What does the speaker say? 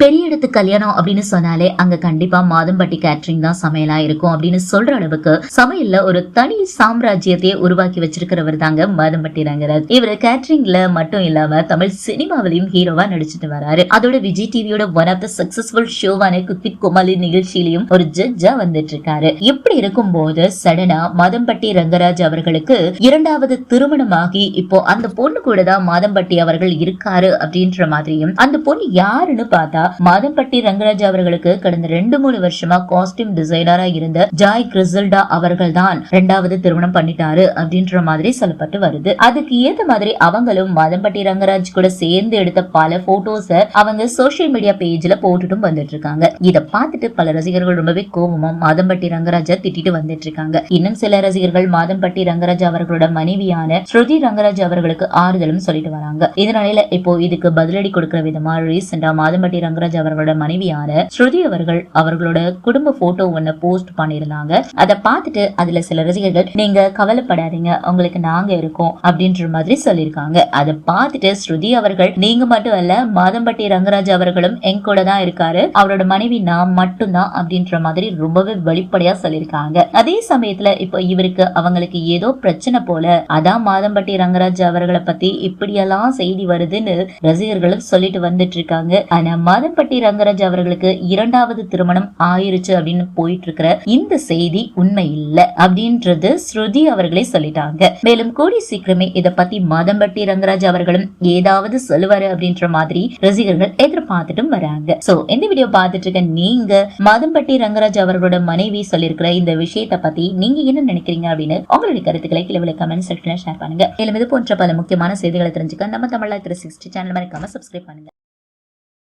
பெரிய இடத்து கல்யாணம் அப்படின்னு சொன்னாலே அங்க கண்டிப்பா மாதம்பட்டி கேட்ரிங் தான் சமையலா இருக்கும் அப்படின்னு சொல்ற அளவுக்கு சமையல்ல ஒரு தனி சாம்ராஜ்யத்தையே உருவாக்கி வச்சிருக்கிறவர் தாங்க மாதம்பட்டி ரங்கராஜ். இவர் கேட்ரிங்ல மட்டும் இல்லாம தமிழ் சினிமாவிலையும் ஹீரோவா நடிச்சிட்டு வராரு. அதோட விஜய் டிவியோட ஒன் ஆஃப் த சக்சஸ்ஃபுல் ஷோவான குக்வித் கோமாளி நிகழ்ச்சியிலையும் ஒரு ஜட்ஜா வந்துட்டு இருக்காரு இப்படி இருக்கும்போது சடனா மாதம்பட்டி ரங்கராஜ் அவர்களுக்கு இரண்டாவது திருமணமாகி இப்போ அந்த பொண்ணு கூட தான் மாதம்பட்டி அவர்கள் இருக்காரு அப்படின்ற மாதிரியும் அந்த பொண்ணு யாருன்னு பார்த்தா மாதம்பட்டி ரங்கராஜ் அவர்களுக்கு கடந்த ரெண்டு மூணு வருஷமா காஸ்டியூம் டிசைனரா இருந்த ஜாய் கிரிசல்டா அவர்கள் தான் ரெண்டாவது திருமணம் பண்ணிட்டாரு அப்படின்ற மாதிரி சொல்லப்பட்டு வருது. அதுக்கு ஏத்த மாதிரி அவங்களும் மாதம்பட்டி ரங்கராஜ் கூட சேர்ந்து எடுத்த பல போட்டோஸ அவங்க சோசியல் மீடியா பேஜ்ல போட்டுட்டும் வந்துட்டு இருக்காங்க இத பார்த்துட்டு பல ரசிகர்கள் ரொம்பவே கோபமா மாதம்பட்டி ரங்கராஜா திட்டிட்டு வந்துட்டு இருக்காங்க இன்னும் சில ரசிகர்கள் மாதம்பட்டி ரங்கராஜ் அவர்களோட மனைவியான ஸ்ருதி ரங்கராஜ் அவர்களுக்கு ஆறுதலும் சொல்லிட்டு வராங்க. இதனால இப்போ இதுக்கு பதிலடி கொடுக்கிற விதமா ரீசெண்டா மாதம்பட்டி ரங்கராஜ் அவர்களோட மனைவியான ஸ்ருதி அவர்கள் அவர்களோட குடும்ப போட்டோ ஒண்ணு போஸ்ட் பண்ணிருந்தாங்க அதை பார்த்துட்டு அதுல சில ரசிகர்கள் நீங்க கவலைப்படாதீங்க உங்களுக்கு நாங்க இருக்கோம் அப்படின்ற மாதிரி சொல்லியிருக்காங்க. அதை பார்த்துட்டு ஸ்ருதி அவர்கள் நீங்க மட்டும் அல்ல மாதம்பட்டி ரங்கராஜ் அவர்களும் என் கூட தான் இருக்காரு. அவரோட மனைவி நான் மட்டும்தான் அப்படின்ற மாதிரி ரொம்பவே வெளிப்படையா சொல்லியிருக்காங்க. அதே சமயத்துல இப்போ இவருக்கு அவங்களுக்கு ஏதோ பிரச்சனை போல அதான் மாதம்பட்டி ரங்கராஜ் அவர்களை பத்தி இப்படியெல்லாம் செய்தி வருதுன்னு ரசிகர்களும் சொல்லிட்டு வந்துட்டு இருக்காங்க. ஆனா மாதம்பட்டி ரங்கராஜ் அவர்களுக்கு இரண்டாவது திருமணம் ஆயிருச்சு அப்படின்னு போயிட்டு இருக்கிற இந்த செய்தி உண்மை இல்ல அப்படின்றது ஸ்ருதி அவர்களே சொல்லிட்டாங்க. மேலும் கூடி சீக்கிரமே இத பத்தி மாதம்பட்டி ரங்கராஜ் அவர்களும் ஏதாவது சொல்லுவாரு அப்படின்ற மாதிரி ரசிகர்கள் எதிர்பார்த்துட்டும் வராங்க. சோ இந்த வீடியோ பார்த்துட்டு இருக்க நீங்க மாதம்பட்டி ரங்கராஜ் அவர்களோட மனைவி சொல்லியிருக்கிற இந்த விஷயத்தை பத்தி நீங்க என்ன நினைக்கிறீங்க அப்படின்னு உங்களுடைய கருத்துக்களை கீழே கமெண்ட் செக்ஷன்ல ஷேர் பண்ணுங்க. மேலும் இது போன்ற பல முக்கியமான செய்திகளை தெரிஞ்சுக்க நம்ம தமிழ்ல த்ரீ சிக்ஸ்டி சேனல் மறக்காம சப்ஸ்கிரைப் பண்ணுங்க.